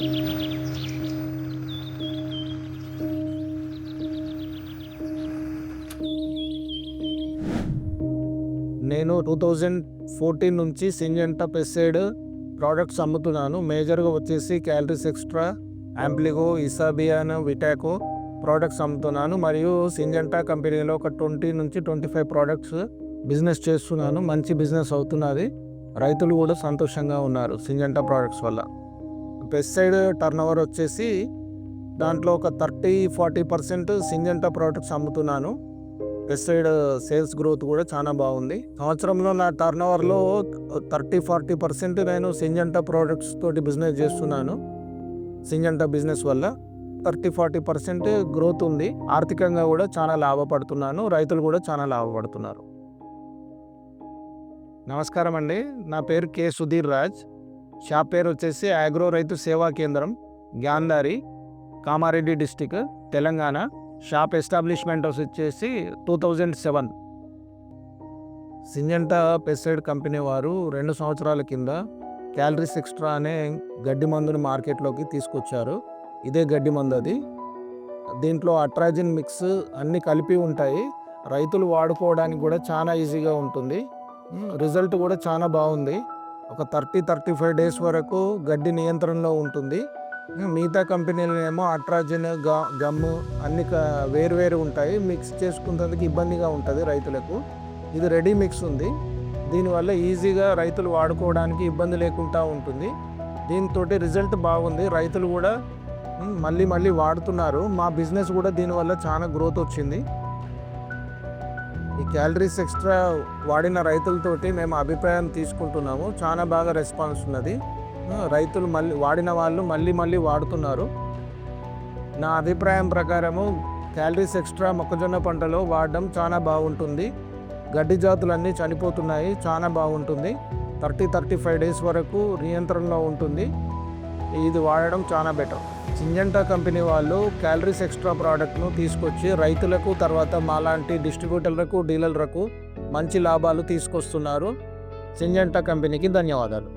నేను two thousand fourteen నుంచి Syngenta pesticide products అమ్ముతున్నాను. మేజర్గా వచ్చేసి Calaris Xtra Ampligo Isabion Vitako products అమ్ముతున్నాను. మరియు సింజెంటా కంపెనీలో ఒక ట్వంటీ నుంచి ట్వంటీ ఫైవ్ ప్రోడక్ట్స్ బిజినెస్ చేస్తున్నాను. మంచి బిజినెస్ అవుతున్నది. రైతులు కూడా సంతోషంగా ఉన్నారు సింజెంటా ప్రోడక్ట్స్ వల్ల. పెస్సైడ్ టర్న్ ఓవర్ వచ్చేసి దాంట్లో ఒక thirty forty percent Syngenta products అమ్ముతున్నాను. పెస్సైడ్ సేల్స్ గ్రోత్ కూడా చాలా బాగుంది. సంవత్సరంలో నా టర్న్ ఓవర్లో థర్టీ ఫార్టీ పర్సెంట్ నేను సింజంటా ప్రోడక్ట్స్ తోటి బిజినెస్ చేస్తున్నాను. సింజంటా బిజినెస్ వల్ల థర్టీ ఫార్టీ పర్సెంట్ గ్రోత్ ఉంది. ఆర్థికంగా కూడా చాలా లాభపడుతున్నాను. రైతులు కూడా చాలా లాభపడుతున్నారు. నమస్కారం అండి. నా పేరు కె సుధీర్ రాజ్. షాప్ పేరు వచ్చేసి agro Rythu Seva Kendram Gandhari Kamareddy district Telangana. Shop establishment వచ్చేసి two thousand seven. Syngenta pesticide company వారు రెండు సంవత్సరాల కింద క్యాలరీస్ ఎక్స్ట్రా అనే గడ్డి మందుని మార్కెట్లోకి తీసుకొచ్చారు. ఇదే గడ్డి మందు అది. దీంట్లో అట్రాజిన్ మిక్స్ అన్నీ కలిపి ఉంటాయి. రైతులు వాడుకోవడానికి కూడా చాలా ఈజీగా ఉంటుంది. రిజల్ట్ కూడా చాలా బాగుంది. ఒక థర్టీ థర్టీ ఫైవ్ డేస్ వరకు గడ్డి నియంత్రణలో ఉంటుంది. మిగతా కంపెనీలు ఏమో అట్రాజిన్గా గమ్ము అన్ని క- వేరు వేరు ఉంటాయి. మిక్స్ చేసుకునేందుకు ఇబ్బందిగా ఉంటుంది రైతులకు. ఇది రెడీ మిక్స్ ఉంది. దీనివల్ల ఈజీగా రైతులు వాడుకోవడానికి ఇబ్బంది లేకుండా ఉంటుంది. దీంతో రిజల్ట్ బాగుంది. రైతులు కూడా మళ్ళీ మళ్ళీ వాడుతున్నారు. మా బిజినెస్ కూడా దీనివల్ల చాలా గ్రోత్ వచ్చింది. ఈ క్యాలరీస్ ఎక్స్ట్రా వాడిన రైతులతోటి మేము అభిప్రాయం తీసుకుంటున్నాము. చాలా బాగా రెస్పాన్స్ ఉన్నది. రైతులు మళ్ళీ వాడిన వాళ్ళు మళ్ళీ మళ్ళీ వాడుతున్నారు. నా అభిప్రాయం ప్రకారము క్యాలరీస్ ఎక్స్ట్రా మొక్కజొన్న పంటలో వాడడం చాలా బాగుంటుంది. గడ్డి జాతులన్నీ చనిపోతున్నాయి. చాలా బాగుంటుంది. థర్టీ థర్టీ ఫైవ్ డేస్ వరకు నియంత్రణలో ఉంటుంది. ఇది వాడడం చాలా బెటర్ సింజంటా కంపెనీ వాళ్ళు క్యాలరీస్ ఎక్స్ట్రా ప్రోడక్ట్ను తీసుకొచ్చి రైతులకు తర్వాత మాలాంటి డిస్ట్రిబ్యూటర్లకు డీలర్లకు మంచి లాభాలు తీసుకొస్తున్నారు. సింజంటా కంపెనీకి ధన్యవాదాలు.